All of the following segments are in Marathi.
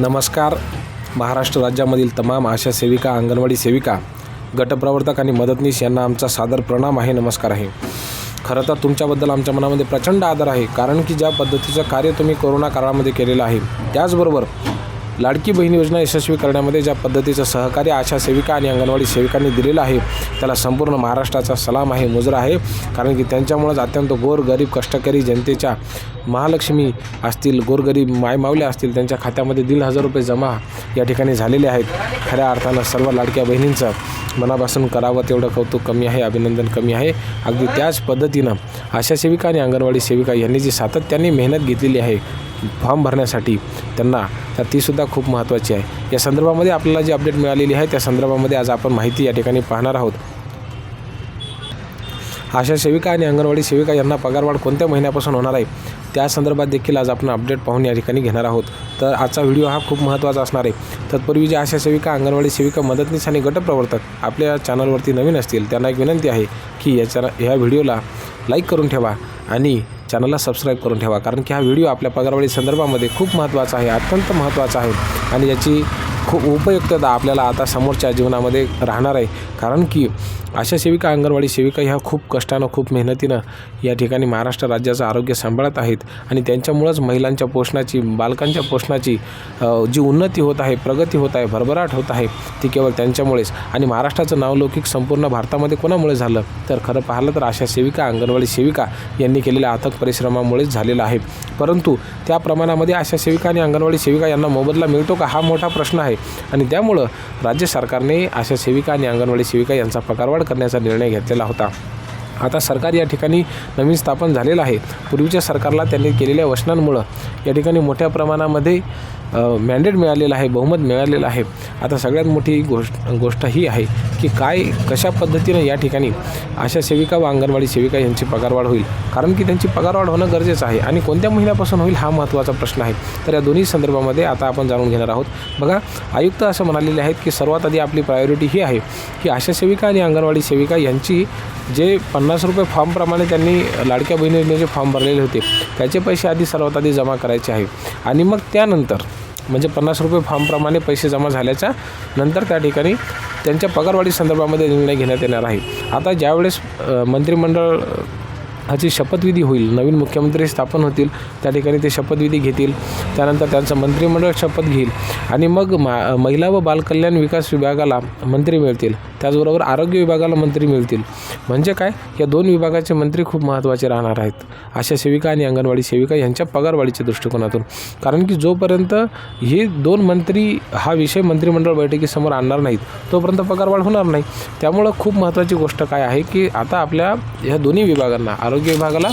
नमस्कार. महाराष्ट्र राज्यामधील तमाम आशा सेविका अंगणवाडी सेविका गटप्रवर्तक आणि मदतनीस यांना आमचा सादर प्रणाम आहे नमस्कार आहे. खरं तर तुमच्याबद्दल आमच्या मनामध्ये प्रचंड आदर आहे कारण की ज्या पद्धतीचं कार्य तुम्ही कोरोना काळामध्ये केलेलं आहे त्याचबरोबर लाडकी बहीण योजना यशस्वी करण्यामध्ये ज्या पद्धतीचं सहकार्य आशा सेविका आणि अंगणवाडी सेविकांनी दिलेलं आहे त्याला संपूर्ण महाराष्ट्राचा सलाम आहे मुजरा आहे कारण की त्यांच्यामुळेच अत्यंत गोर गरीब कष्टकरी जनतेच्या महालक्ष्मी असतील गोरगरीब मायमावल्या असतील त्यांच्या खात्यामध्ये दीड हजार रुपये जमा या ठिकाणी झालेले आहेत. खऱ्या अर्थानं सर्व लाडक्या बहिणींचं मनापासून करावं तेवढं कौतुक कमी आहे अभिनंदन कमी आहे. अगदी त्याच पद्धतीनं आशा सेविका आणि अंगणवाडी सेविका यांनी जी सातत्याने मेहनत घेतलेली आहे फॉर्म भरण्यासाठी त्यांना तर तीसुद्धा खूप महत्त्वाची आहे. या संदर्भामध्ये आपल्याला जी अपडेट मिळालेली आहे त्या संदर्भामध्ये आज आपण माहिती या ठिकाणी पाहणार आहोत. आशा सेविका आणि अंगणवाडी सेविका यांना पगारवाढ कोणत्या महिन्यापासून होणार आहे? त्या संदर्भात देखील आज आपण अपडेट पाहून या ठिकाणी घेणार आहोत. तर आजचा व्हिडिओ हा खूप महत्त्वाचा असणार आहे. तत्पूर्वी जे आशा सेविका अंगणवाडी सेविका मदतनीस आणि गटप्रवर्तक आपल्या चॅनलवरती नवीन असतील त्यांना एक विनंती आहे की या चॅन ह्या व्हिडिओला लाईक करून ठेवा आणि चॅनलला सबस्क्राईब करून ठेवा. कारण की हा व्हिडिओ आपल्या पगारवाढी संदर्भामध्ये खूप महत्त्वाचा आहे अत्यंत महत्त्वाचा आहे. आणि याची खूप उपयुक्तता आपल्याला आता समोरच्या जीवनामध्ये राहणार आहे. कारण की अशा सेविका अंगणवाडी सेविका ह्या खूप कष्टानं खूप मेहनतीनं या ठिकाणी महाराष्ट्र राज्याचं आरोग्य सांभाळत आहेत. आणि त्यांच्यामुळंच महिलांच्या पोषणाची बालकांच्या पोषणाची जी उन्नती होत आहे प्रगती होत आहे भरभराट होत आहे ती केवळ त्यांच्यामुळेच. आणि महाराष्ट्राचं नावलौकिक संपूर्ण भारतामध्ये कोणामुळे झालं? तर खरं पाहिलं तर अशा सेविका अंगणवाडी सेविका यांनी केलेल्या अथक परिश्रमामुळेच झालेलं आहे. परंतु त्या प्रमाणामध्ये आशा सेविका आणि अंगणवाडी सेविका यांना मोबदला मिळतो का? हा मोठा प्रश्न आहे. आणि त्यामुळं राज्य सरकारने अशा सेविका आणि अंगणवाडी सेविका यांचा पगारवाढ करण्याचा निर्णय घेतलेला होता. आता सरकार या ठिकाणी नवीन स्थापन झालेलं आहे. पूर्वीच्या सरकारला त्यांनी केलेल्या वचनांमुळं या ठिकाणी मोठ्या प्रमाणामध्ये मॅन्डेट मिळालेलं आहे बहुमत मिळालेलं आहे. आता सगळ्यात मोठी गोष्ट गोष्ट ही आहे की काय कशा पद्धतीनं या ठिकाणी अशा सेविका व अंगणवाडी सेविका यांची पगारवाढ होईल? कारण की त्यांची पगारवाढ होणं गरजेचं आहे आणि कोणत्या महिन्यापासून होईल हा महत्त्वाचा प्रश्न आहे. तर या दोन्ही संदर्भामध्ये आता आपण जाणून घेणार आहोत. बघा आयुक्त असं म्हणालेले आहेत की सर्वात आधी आपली प्रायोरिटी ही आहे की आशा सेविका आणि अंगणवाडी सेविका यांची जे पन्नास रुपये फॉर्मप्रमाणे त्यांनी लाडक्या बहिणीने जे फॉर्म भरलेले होते त्याचे पैसे आधी सर्वात आधी जमा करायचे आहे. आणि मग त्यानंतर म्हणजे पन्नास रुपये फॉर्मप्रमाणे पैसे जमा झाल्याच्यानंतर त्या ठिकाणी त्यांच्या पगारवाढी संदर्भामध्ये निर्णय घेण्यात येणार आहे. आता ज्यावेळेस मंत्रिमंडळ ह्याची शपथविधी होईल नवीन मुख्यमंत्री स्थापन होतील त्या ठिकाणी ते शपथविधी घेतील त्यानंतर त्यांचं मंत्रिमंडळ शपथ घेईल आणि मग मा महिला व बालकल्याण विकास विभागाला मंत्री मिळतील. त्याचबरोबर आरोग्य विभागाला मंत्री मिळतील. म्हणजे काय? या दोन विभागाचे मंत्री खूप महत्त्वाचे राहणार आहेत अशा सेविका आणि अंगणवाडी सेविका यांच्या पगारवाढीच्या दृष्टिकोनातून. कारण की जोपर्यंत हे दोन मंत्री हा विषय मंत्रिमंडळ बैठकीसमोर आणणार नाहीत तोपर्यंत पगारवाढ होणार नाही. त्यामुळं खूप महत्त्वाची गोष्ट काय आहे की आता आपल्या ह्या दोन्ही विभागांना आरोग्य विभागाला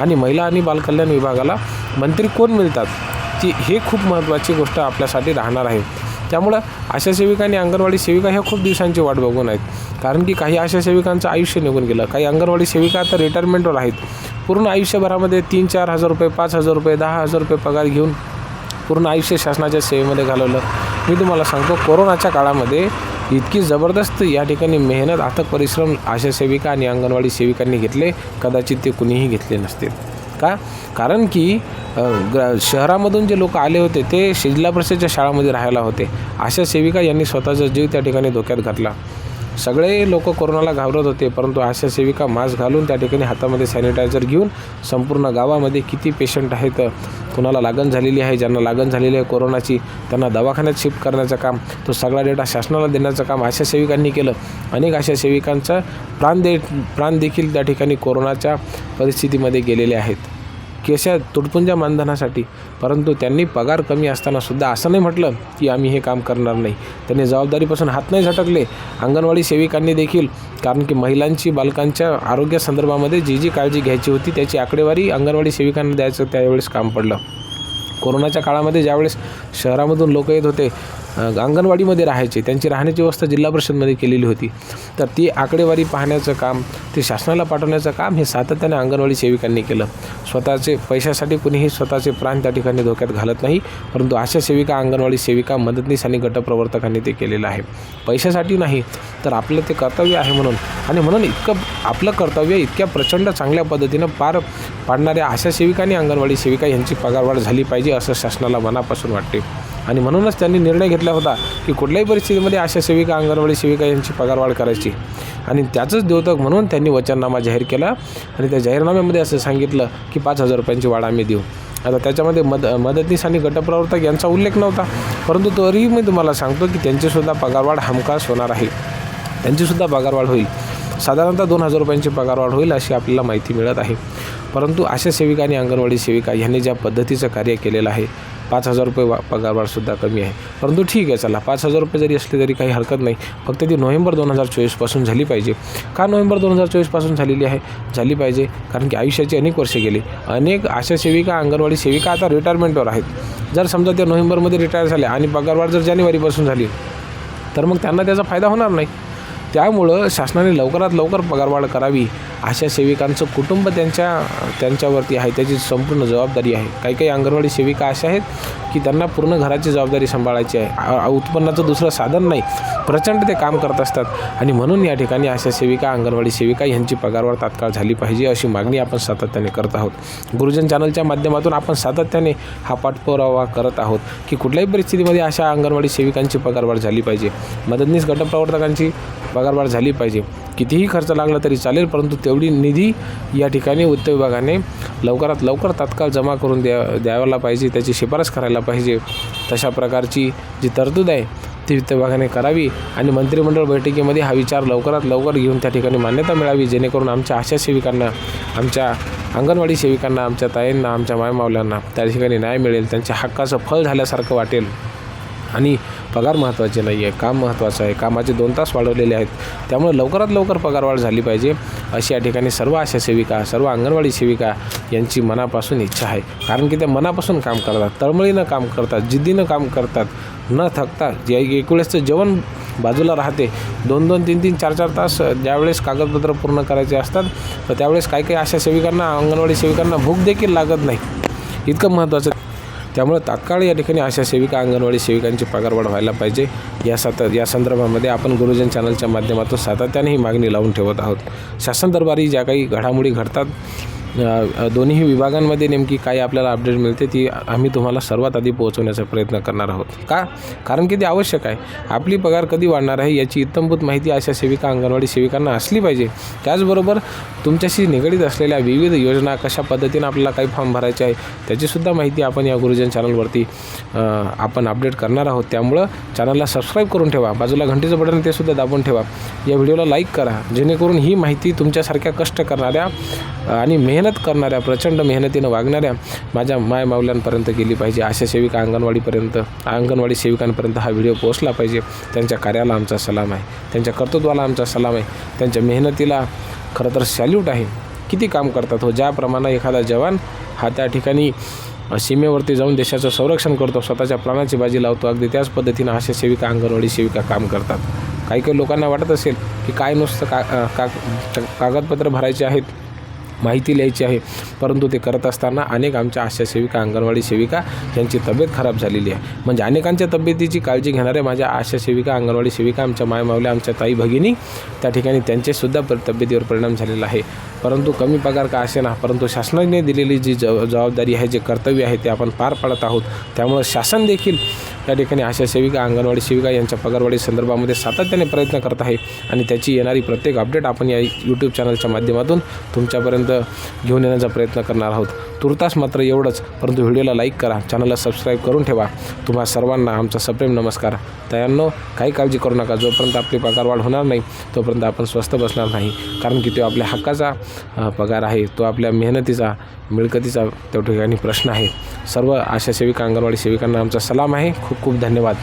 आणि महिला आणि बालकल्याण विभागाला मंत्री कोण मिळतात ती हे खूप महत्त्वाची गोष्ट आपल्यासाठी राहणार आहे. त्यामुळं आशा सेविका आणि अंगणवाडी सेविका ह्या खूप दिवसांची वाट बघून आहेत. कारण की काही आशा सेविकांचं आयुष्य निघून गेलं काही अंगणवाडी सेविका आता रिटायरमेंटवर आहेत. पूर्ण आयुष्यभरामध्ये तीन चार हजार रुपये पाच हजार रुपये दहा हजार रुपये पगार घेऊन पूर्ण आयुष्य शासनाच्या सेवेमध्ये घालवलं. मी तुम्हाला सांगतो कोरोनाच्या काळामध्ये इतकी जबरदस्त या ठिकाणी मेहनत अथक परिश्रम आशा सेविका आणि अंगणवाडी सेविकांनी घेतले. कदाचित ते कुणीही घेतले नसतील का? कारण की ग्र शहरामधून जे लोक आले होते ते जिल्हा परिषदेच्या शाळामध्ये राहायला होते. अशा सेविका यांनी स्वतःचा जीव त्या ठिकाणी धोक्यात घातला. सगळे लोक कोरोनाला घाबरत होते परंतु आशा सेविका मास्क घालून त्या ठिकाणी हातामध्ये सॅनिटायझर घेऊन संपूर्ण गावामध्ये किती पेशंट आहेत कुणाला लागण झालेली आहे ज्यांना लागण झालेली आहे कोरोनाची त्यांना दवाखान्यात शिफ्ट करण्याचं काम तो सगळा डेटा शासनाला देण्याचं काम आशा सेविकांनी केलं. अनेक आशा सेविकांचा प्राण दे प्राण देखील त्या ठिकाणी कोरोनाच्या परिस्थितीमध्ये गेलेले आहेत. केशा तुटपुंजा मानधनासाठी परंतु त्यांनी पगार कमी असताना सुद्धा असं नाही म्हटलं की आम्ही हे काम करणार नाही. त्यांनी जबाबदारीपासून हात नाही झटकले. अंगणवाडी सेविकांनी देखील कारण की महिलांची बालकांच्या आरोग्यासंदर्भामध्ये जी जी काळजी घ्यायची होती त्याची आकडेवारी अंगणवाडी सेविकांना द्यायचं त्यावेळेस काम पडलं. कोरोनाच्या काळामध्ये ज्यावेळेस शहरामधून लोक येत होते अंगणवाडीमध्ये राहायचे. त्यांची राहण्याची व्यवस्था जिल्हा परिषदमध्ये केलेली होती. तर ती आकडेवारी पाहण्याचं काम ते शासनाला पाठवण्याचं काम हे सातत्याने अंगणवाडी सेविकांनी केलं. स्वतःचे पैशासाठी कुणीही स्वतःचे प्राण त्या ठिकाणी धोक्यात घालत नाही परंतु अशा सेविका अंगणवाडी सेविका मदतनीस आणि गटप्रवर्तकांनी ते केलेलं आहे. पैशासाठी नाही तर आपलं ते कर्तव्य आहे म्हणून. आणि म्हणून इतकं आपलं कर्तव्य इतक्या प्रचंड चांगल्या पद्धतीनं पार पाडणाऱ्या आशा सेविका आणि अंगणवाडी सेविका यांची पगारवाढ झाली पाहिजे असं शासनाला मनापासून वाटते. आणि म्हणूनच त्यांनी निर्णय घेतला होता की कुठल्याही परिस्थितीमध्ये आशा सेविका अंगणवाडी सेविका यांची पगारवाढ करायची. आणि त्याचंच द्योतक म्हणून त्यांनी वचननामा जाहीर केला आणि त्या जाहीरनाम्यामध्ये असं सांगितलं की पाच हजार रुपयांची वाढ आम्ही देऊ. आता त्याच्यामध्ये मद मदतनीस आणि गटप्रवर्तक यांचा उल्लेख नव्हता. परंतु तरीही मी तुम्हाला सांगतो की त्यांचीसुद्धा पगारवाढ हमखास होणार आहे. त्यांचीसुद्धा पगारवाढ होईल. साधारणतः दोन हजार रुपयांची पगारवाढ होईल अशी आपल्याला माहिती मिळत आहे. परंतु आशा सेविका आणि अंगणवाडी सेविका यांनी ज्या पद्धतीचं कार्य केलेलं आहे पाच हजार रुपये वा पगारवाढसुद्धा कमी आहे. परंतु ठीक आहे चला पाच हजार रुपये जरी असले तरी काही हरकत नाही. फक्त ती नोव्हेंबर दोन हजार चोवीसपासून झाली पाहिजे. का नोव्हेंबर दोन हजार चोवीसपासून झालेली आहे? झाली पाहिजे कारण की आयुष्याची अनेक वर्षे गेली. अनेक आशा सेविका अंगणवाडी सेविका आता रिटायरमेंटवर आहेत. जर समजा त्या नोव्हेंबरमध्ये रिटायर झाल्या आणि पगारवाढ जर जानेवारीपासून झाली तर मग त्यांना त्याचा फायदा होणार नाही. त्यामुळं शासनाने लवकरात लवकर पगारवाढ करावी. आशा सेविकांचं कुटुंब त्यांच्या त्यांच्यावरती आहे त्याची संपूर्ण जबाबदारी आहे. काही काही अंगणवाडी सेविका अशा आहेत की त्यांना पूर्ण घराची जबाबदारी सांभाळायची आहे. उत्पन्नाचं दुसरं साधन नाही प्रचंड ते काम करत असतात. आणि म्हणून या ठिकाणी आशा सेविका अंगणवाडी सेविका यांची पगारवाढ तात्काळ झाली पाहिजे अशी मागणी आपण सातत्याने करत आहोत. गुरुजन चॅनलच्या माध्यमातून आपण सातत्याने हा पाठपुरावा करत आहोत की कुठल्याही परिस्थितीमध्ये अशा अंगणवाडी सेविकांची पगारवाढ झाली पाहिजे. मदतनीस गटप्रवर्तकांची पगारवाढ झाली पाहिजे. कितीही खर्च लागला तरी चालेल परंतु तेवढी निधी या ठिकाणी वित्त विभागाने लवकरात लवकर तात्काळ जमा करून द्या द्यायला पाहिजे त्याची शिफारस करायला पाहिजे. तशा प्रकारची जी तरतूद आहे ती वित्त विभागाने करावी आणि मंत्रिमंडळ बैठकीमध्ये हा विचार लवकरात लवकर घेऊन त्या ठिकाणी मान्यता मिळावी जेणेकरून आमच्या आशा सेविकांना आमच्या अंगणवाडी सेविकांना आमच्या ताईंना आमच्या मायमावल्यांना त्या ठिकाणी न्याय मिळेल त्यांच्या हक्काचं फळ झाल्यासारखं वाटेल. आणि पगार महत्त्वाचे नाही आहे काम महत्त्वाचं आहे कामाचे दोन तास वाढवलेले आहेत. त्यामुळे लवकरात लवकर पगारवाढ झाली पाहिजे अशी या ठिकाणी सर्व आशा सेविका सर्व अंगणवाडी सेविका यांची मनापासून इच्छा आहे. कारण की त्या मनापासून काम करतात तळमळीनं काम करतात जिद्दीनं काम करतात. न थकता जे एकवेळेसचं जेवण बाजूला राहते दोन दोन तीन तीन चार चार तास ज्यावेळेस कागदपत्र पूर्ण करायचे असतात तर त्यावेळेस काही काही अशा सेविकांना अंगणवाडी सेविकांना भूक देखील लागत नाही. इतकं महत्त्वाचं त्यामुळे तात्काळ या ठिकाणी अशा सेविका अंगणवाडी सेविकांची पगारवाढ व्हायला पाहिजे. या सात या संदर्भामध्ये आपण गुरुजन चॅनलच्या माध्यमातून सातत्याने ही मागणी लावून ठेवत आहोत. शासन दरबारी ज्या काही घडामोडी घडतात दोन्ही विभागांमध्ये नेमकी काय आपल्याला अपडेट मिळते ती आम्ही तुम्हाला सर्वात आधी पोहोचवण्याचा प्रयत्न करणार आहोत. का? कारण की ते आवश्यक आहे. आपली पगार कधी वाढणार आहे याची इत्तमभूत माहिती अशा सेविका अंगणवाडी सेविकांना असली पाहिजे. त्याचबरोबर तुमच्याशी निगडीत असलेल्या विविध योजना कशा पद्धतीनं आपल्याला काही फॉर्म भरायचे आहे त्याचीसुद्धा माहिती आपण या गुरुजन चॅनलवरती आपण अपडेट करणार आहोत. त्यामुळं चॅनलला सबस्क्राईब करून ठेवा. बाजूला घंटीचं बटन ते सुद्धा दाबून ठेवा. या व्हिडिओला लाईक करा. जेणेकरून ही माहिती तुमच्यासारख्या कष्ट करणाऱ्या आणि मेहनत करणाऱ्या प्रचंड मेहनतीनं वागणाऱ्या माझ्या माय मावल्यांपर्यंत गेली पाहिजे. अशा सेविका अंगणवाडीपर्यंत अंगणवाडी सेविकांपर्यंत हा व्हिडिओ पोहोचला पाहिजे. त्यांच्या कार्याला आमचा सलाम आहे. त्यांच्या कर्तृत्वाला आमचा सलाम आहे. त्यांच्या मेहनतीला खरं तर सॅल्यूट आहे. किती काम करतात हो. ज्याप्रमाणे एखादा जवान हा त्या ठिकाणी सीमेवरती जाऊन देशाचं संरक्षण करतो स्वतःच्या प्राणाची बाजी लावतो. अगदी त्याच पद्धतीनं अशा सेविका अंगणवाडी सेविका काम करतात. काही काही लोकांना वाटत असेल की काय नुसतं का का कागदपत्र भरायचे आहेत? माहिती लिहायची आहे. परंतु ते करत असताना अनेक आमच्या आशा सेविका अंगणवाडी सेविका यांची तब्येत खराब झालेली आहे. म्हणजे अनेकांच्या तब्येतीची काळजी घेणाऱ्या माझ्या आशा सेविका अंगणवाडी सेविका आमच्या मायमावल्या आमच्या ताई भगिनी त्या ठिकाणी त्यांचेसुद्धा प तब्येतीवर परिणाम झालेला आहे. परंतु कमी पगार का असे ना? परंतु शासनाने दिलेली जी जबाबदारी आहे जे कर्तव्य आहे ते आपण पार पाडत आहोत. त्यामुळं शासन देखील या ठिकाणी आशा सेविका अंगणवाडी सेविका यांच्या पगारवाढी संदर्भामध्ये सातत्याने प्रयत्न करत आहे आणि त्याची येणारी प्रत्येक अपडेट आपण या यूट्यूब चॅनलच्या माध्यमातून तुमच्यापर्यंत घेऊन येण्याचा प्रयत्न करणार आहोत. तुर्तास मात्र एवढंच. परंतु व्हिडिओला लाईक करा. चॅनलला सबस्क्राईब करून ठेवा. तुम्हा सर्वांना आमचा सप्रेम नमस्कार. तयांनो काही काळजी करू नका. जोपर्यंत आपली पगारवाढ होणार नाही तोपर्यंत आपण स्वस्त बसणार नाही. कारण की तो आपल्या हक्काचा पगार आहे. तो आपल्या मेहनतीचा मिळकतीचा त्या ठिकाणी प्रश्न आहे. सर्व आशा सेविका अंगणवाडी सेविकांना आमचा सलाम आहे. खूप खूप धन्यवाद.